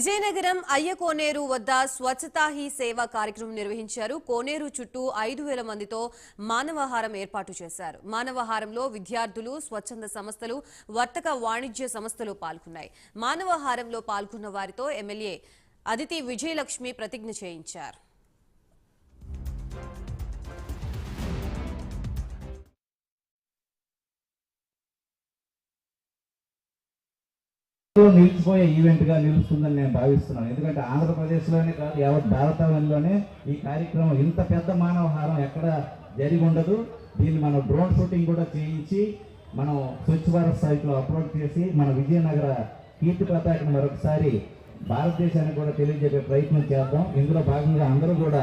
విజయనగరం అయ్య కోనేరు వద్ద స్వచ్ఛతా హీ సేవ కార్యక్రమం నిర్వహించారు. కోనేరు చుట్టూ ఐదు వేల మందితో మానవహారం ఏర్పాటు చేశారు. మానవహారంలో విద్యార్థులు స్వచ్ఛంద సంస్థలు వర్తక వాణిజ్య సంస్థలు పాల్గొన్నాయి. మానవహారంలో పాల్గొన్న వారితో ఎమ్మెల్యే అదితి విజయలక్ష్మి ప్రతిజ్ఞ చేయించారు. నిలిచిపోయే ఈవెంట్గా నిలుస్తుందని నేను భావిస్తున్నాను. ఎందుకంటే ఆంధ్రప్రదేశ్లోనే కాదు యావత్ భారతదేశంలోనే ఈ కార్యక్రమం ఇంత పెద్ద మానవహారం ఎక్కడ జరిగి ఉండదు. దీన్ని మనం డ్రోన్ షూటింగ్ కూడా చేయించి మనం స్వచ్ఛ భారత్ సైట్లో అప్లోడ్ చేసి మన విజయనగర కీర్తి పతాకను మరొకసారి భారతదేశానికి కూడా తెలియజేసే ప్రయత్నం చేద్దాం. ఇందులో భాగంగా అందరూ కూడా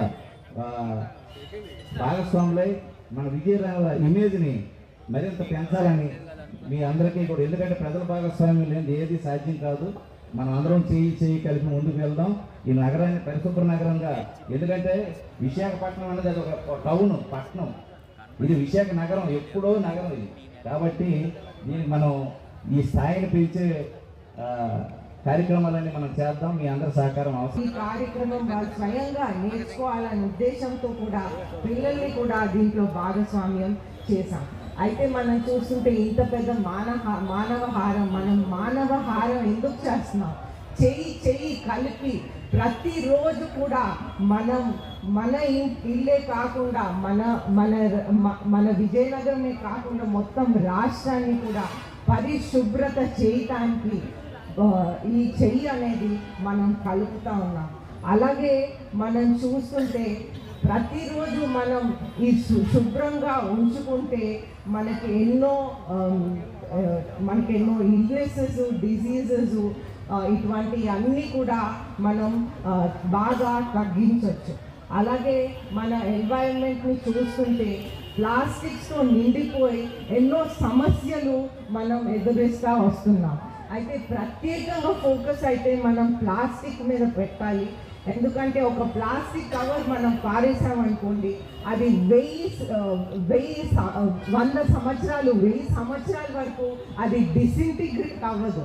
భాగస్వాములై మన విజయనగర ఇమేజ్ని మరింత పెంచాలని మీ అందరికీ కూడా. ఎందుకంటే ప్రజల భాగస్వామ్యం లేని ఏది సాధ్యం కాదు. మనం అందరం చేయి చేయి కలిపి ముందుకు వెళ్దాం. ఈ నగరాన్ని పరిశుభ్ర నగరంగా ఎందుకంటే విశాఖపట్నం అనేది అది ఒక టౌన్ పట్టణం ఇది విశాఖ నగరం ఎప్పుడో నగరం ఇది. కాబట్టి దీన్ని మనం ఈ స్థాయిని పిలిచే కార్యక్రమాలన్నీ మనం చేద్దాం. మీ అందరి సహకారం అవసరం. ఈ కార్యక్రమం వాళ్ళు స్వయంగా నేర్చుకోవాలనే ఉద్దేశంతో కూడా పిల్లల్ని కూడా దీంట్లో భాగస్వామ్యం చేశాం. అయితే మనం చూస్తుంటే ఇంత పెద్ద మానవ మానవహారం మనం మానవహారం ఎందుకు చేస్తున్నాం? చెయ్యి చెయ్యి కలిపి ప్రతిరోజు కూడా మనం మన ఇల్లే కాకుండా మన మన మన విజయనగరమే కాకుండా మొత్తం రాష్ట్రాన్ని కూడా పరిశుభ్రత చేయటానికి ఈ చెయ్యి అనేది మనం కలుపుతా ఉన్నాం. అలాగే మనం చూస్తుంటే ప్రతిరోజు మనం ఈ శు- శుభ్రంగా ఉంచుకుంటే మనకి ఎన్నో మనకి ఎన్నో ఇల్నెసెస్ డిసీజెస్ ఇటువంటి అన్నీ కూడా మనం బాగా తగ్గించవచ్చు అలాగే మన ఎన్వైరన్మెంట్ని చూస్తుంటే ప్లాస్టిక్స్తో నిండిపోయి ఎన్నో సమస్యలు మనం ఎదురిస్తూ వస్తున్నాం. అయితే ప్రత్యేకంగా ఫోకస్ అయితే మనం ప్లాస్టిక్ మీద పెట్టాలి. ఎందుకంటే ఒక ప్లాస్టిక్ కవర్ మనం పారేసామనుకోండి అది వెయ్యి వెయ్యి వంద సంవత్సరాలు వెయ్యి సంవత్సరాల వరకు అది డిసింటిగ్రేట్ అవ్వదు.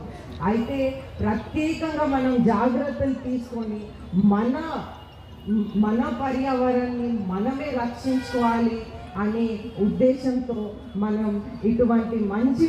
అయితే ప్రత్యేకంగా మనం జాగ్రత్తలు తీసుకొని మన మన పర్యావరణాన్ని మనమే రక్షించుకోవాలి అనే ఉద్దేశంతో మనం ఇటువంటి మంచి